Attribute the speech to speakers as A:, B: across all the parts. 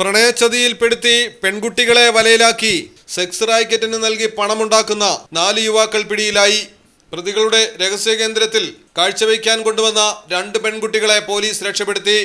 A: പ്രണയച്ചതിയിൽപ്പെടുത്തി പെൺകുട്ടികളെ വലയിലാക്കി സെക്സ് റാക്കറ്റിന് നൽകി പണമുണ്ടാക്കുന്ന നാല് യുവാക്കൾ പിടിയിലായി. പ്രതികളുടെ രഹസ്യ കേന്ദ്രത്തിൽ കാഴ്ചവെക്കാൻ കൊണ്ടുവന്ന രണ്ട് പെൺകുട്ടികളെ പോലീസ് രക്ഷപ്പെടുത്തി.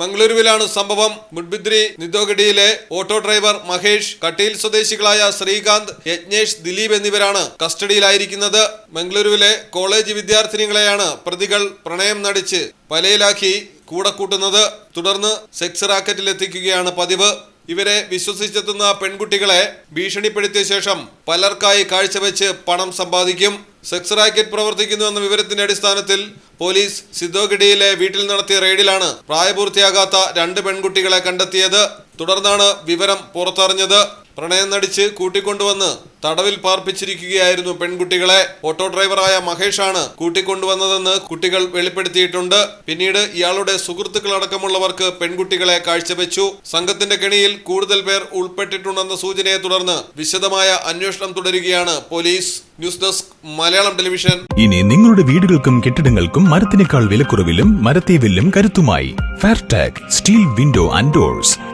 A: മംഗളൂരുവിലാണ് സംഭവം. മുഡ്ബിദ്രി നിദോഗഡിയിലെ ഓട്ടോ ഡ്രൈവർ മഹേഷ് കട്ടീൽ സ്വദേശികളായ ശ്രീകാന്ത് യജ്ഞേഷ് ദിലീപ് എന്നിവരാണ് കസ്റ്റഡിയിലായിരിക്കുന്നത്. മംഗളൂരുവിലെ കോളേജ് വിദ്യാർത്ഥിനികളെയാണ് പ്രതികൾ പ്രണയം നടിച്ച് വലയിലാക്കി കൂടെ കൂട്ടുന്നത് തുടർന്ന് സെക്സ് റാക്കറ്റിൽ എത്തിക്കുകയാണ് പതിവ്. ഇവരെ വിശ്വസിച്ചെത്തുന്ന പെൺകുട്ടികളെ ഭീഷണിപ്പെടുത്തിയ ശേഷം പലർക്കായി കാഴ്ചവെച്ച് പണം സമ്പാദിക്കും. സെക്സ് റാക്കറ്റ് പ്രവർത്തിക്കുന്നു എന്ന വിവരത്തിന്റെ അടിസ്ഥാനത്തിൽ പോലീസ് സിദ്ധോഗിഡിയിലെ വീട്ടിൽ നടത്തിയ റെയ്ഡിലാണ് പ്രായപൂർത്തിയാകാത്ത രണ്ട് പെൺകുട്ടികളെ കണ്ടെത്തിയത്. തുടർന്നാണ് വിവരം പുറത്തറിഞ്ഞത്. പ്രണയം നടിച്ച് കൂട്ടിക്കൊണ്ടുവന്ന് തടവിൽ പാർപ്പിച്ചിരിക്കുകയായിരുന്നു പെൺകുട്ടികളെ. ഓട്ടോ ഡ്രൈവറായ മഹേഷാണ് കൂട്ടിക്കൊണ്ടുവന്നതെന്ന് കുട്ടികൾ വെളിപ്പെടുത്തിയിട്ടുണ്ട്. പിന്നീട് ഇയാളുടെ സുഹൃത്തുക്കളടക്കമുള്ളവർക്ക് പെൺകുട്ടികളെ കാഴ്ചവെച്ചു. സംഘത്തിന്റെ കെണിയിൽ കൂടുതൽ പേർ ഉൾപ്പെട്ടിട്ടുണ്ടെന്ന സൂചനയെ തുടർന്ന് വിശദമായ അന്വേഷണം തുടരുകയാണ് police. News desk Malayalam television.
B: ഇനി നിങ്ങളുടെ വീടുകൾക്കും കെട്ടിടങ്ങൾക്കും മരത്തിനേക്കാൾ വിലക്കുറവിലും മരത്തെ വില്ലും കരുത്തുമായി. Fairtag steel window and doors